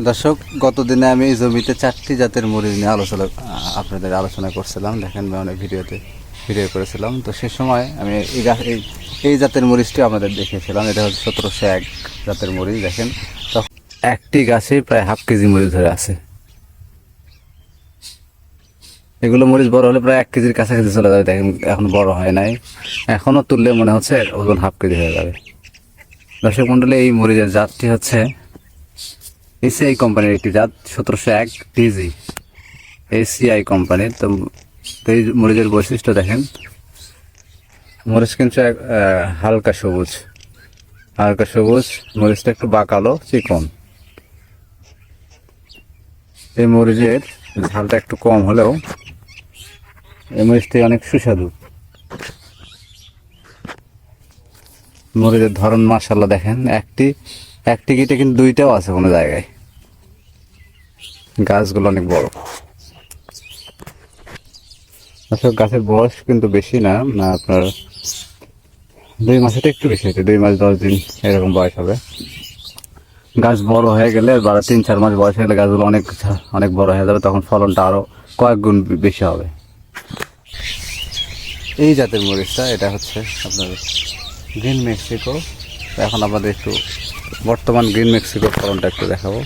দর্শক গত দিনে আমি জমিতে চারটি জাতের মরিচ নিয়ে আলোচনা, আপনাদের আলোচনা করছিলাম। দেখেন অনেক ভিডিওতে ভিডিও করেছিলাম। তো সে সময় আমি এই গা- এই এই জাতের মরিচটি আপনাদের দেখিয়েছিলাম। এটা হচ্ছে সতেরোশো এক জাতের মরিচ দেখেন। তো একটি গাছে প্রায় হাফ কেজি মরিচ ধরে আছে। এগুলো মরিচ বড় হলে প্রায় এক কেজির কাছাকাছি চলে যাবে, দেখেন, এখন বড় হয় নাই। এখনও তুললে মনে হচ্ছে ওজন হাফ কেজি হয়ে যাবে। দর্শক মন্ডলে, এই মরিচের জাতটি হচ্ছে এসিআই কোম্পানির একটি জাত, সতেরোশো এক টিজি এসিআই কোম্পানির তো এই মরিচের বৈশিষ্ট্য দেখেন। মরিচ কিন্তু হালকা সবুজ। হালকা সবুজ, মরিচটা একটু বাঁকালো, চিকন। এই মরিচের ঝালটা একটু কম হলেও এই মরিচটি অনেক সুস্বাদু। মরিচের ধরন মার্শাল্লাহ দেখেন, একটি একটি টিকিটে কিন্তু দুইটাও আছে কোনো জায়গায়। গাছগুলো অনেক বড়। আসলে গাছের বয়স কিন্তু বেশি না না আপনার দুই মাসের একটু বেশি হয়েছে দুই মাস দশ দিন এরকম বয়স হবে। গাছ বড় হয়ে গেলে বা তিন চার মাস বয়স হয়ে গেলে গাছগুলো অনেক অনেক বড় হয়ে যাবে, তখন ফলনটা আরও কয়েক গুণ বেশি হবে। এই জাতের মরিচটা, এটা হচ্ছে আপনার গ্রিন মেক্সিকো। এখন আমাদের একটু বর্তমান গ্রিন মেক্সিকোর ফলনটা একটু দেখাবো।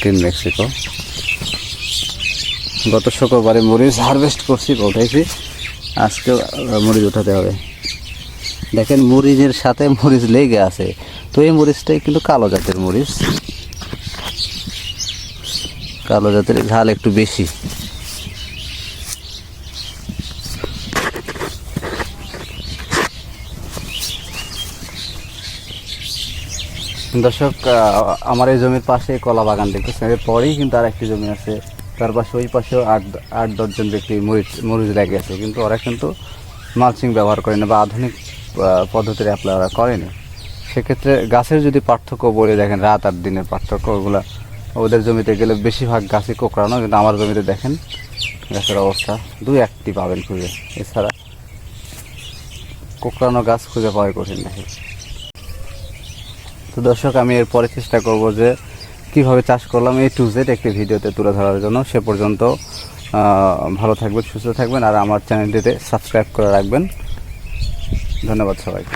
Green Mexico. গত শুক্রবারে মরিচ হারভেস্ট করছি বা উঠাইছি আজকে মরিচ উঠাতে হবে। দেখেন মরিচের সাথে মরিচ লেগে আছে। তো এই মরিচটাই কিন্তু কালো জাতের মরিচ। কালো জাতের ঝাল একটু বেশি। দর্শক আমার এই জমির পাশে কলা বাগান দেখতেছেন। এর পরেই কিন্তু আর একটি জমি আছে। তার পাশে ওই পাশেও আট আট দশজন ব্যক্তি মরিচ মরিচ লেগে আছে। কিন্তু ওরা কিন্তু মালচিং ব্যবহার করে না বা আধুনিক পদ্ধতির অ্যাপ্লাই ওরা করেনি সেক্ষেত্রে গাছের যদি পার্থক্য বলে দেখেন, রাত আর দিনের পার্থক্য ওগুলা ওদের জমিতে গেলে বেশিরভাগ গাছই কোকড়ানো, কিন্তু আমার জমিতে দেখেন, গাছের অবস্থা দুই একটি পাবেন খুঁজে। এছাড়া কোকড়ানো গাছ খুঁজে পাওয়াই কঠিন দেখে তো দর্শক, আমি এরপরে চেষ্টা করব যে কীভাবে চাষ করলাম এই টু জেড একটি ভিডিওতে তুলে ধরার জন্য। সে পর্যন্ত ভালো থাকবেন, সুস্থ থাকবেন, আর আমার চ্যানেলটিতে সাবস্ক্রাইব করে রাখবেন। ধন্যবাদ সবাইকে।